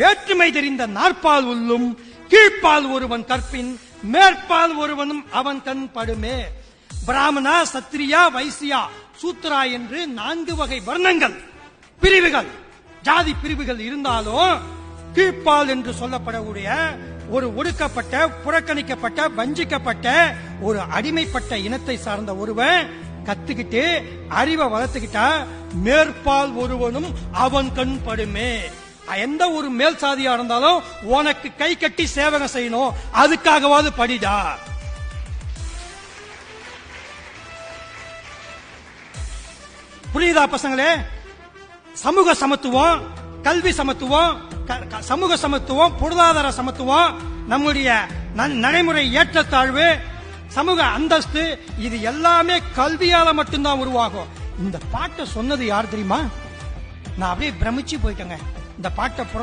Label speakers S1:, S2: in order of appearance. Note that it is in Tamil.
S1: வேற்றுமை தெரிந்த நாற்பால் உள்ளும் கீழ்ப்பால் ஒருவன் கற்பின் மேற்பால் ஒருவனும் அவன் கண் படுமே. பிராமணா சத்திரியா வைசியா சூத்ரா என்று நான்கு வகை வர்ணங்கள் பிரிவுகள். ஜாதி பிரிவுகள் இருந்தாலும் கீழ்ப்பால் என்று சொல்லப்படக்கூடிய ஒரு ஒடுக்கப்பட்ட புறக்கணிக்கப்பட்ட வஞ்சிக்கப்பட்ட ஒரு அடிமைப்பட்ட இனத்தை சார்ந்த ஒருவன் கத்துக்கிட்டு அறிவை வளர்த்துக்கிட்டா மேற்பால் ஒருவனும் அவன் கண் படுமே. எந்த ஒரு மேல் சாதியா இருந்தாலும் உனக்கு கை கட்டி சேவகம் செய்யணும். அதுக்காகவாது படிடா. புரியுதா பசங்களே? சமூக சமத்துவம் கல்வி சமத்துவம் க- க- சமூக சமத்துவம் பொருளாதார சமத்துவம் நம்முடைய நடைமுறை ஏற்றத்தாழ்வு சமூக அந்தஸ்து இது எல்லாமே கல்வியால மட்டும்தான் உருவாகும். இந்த பாட்டை சொன்னது யார் தெரியுமா? நான் அப்படியே பிரமிச்சு போயிட்டேங்க. இந்த பாட்டை புற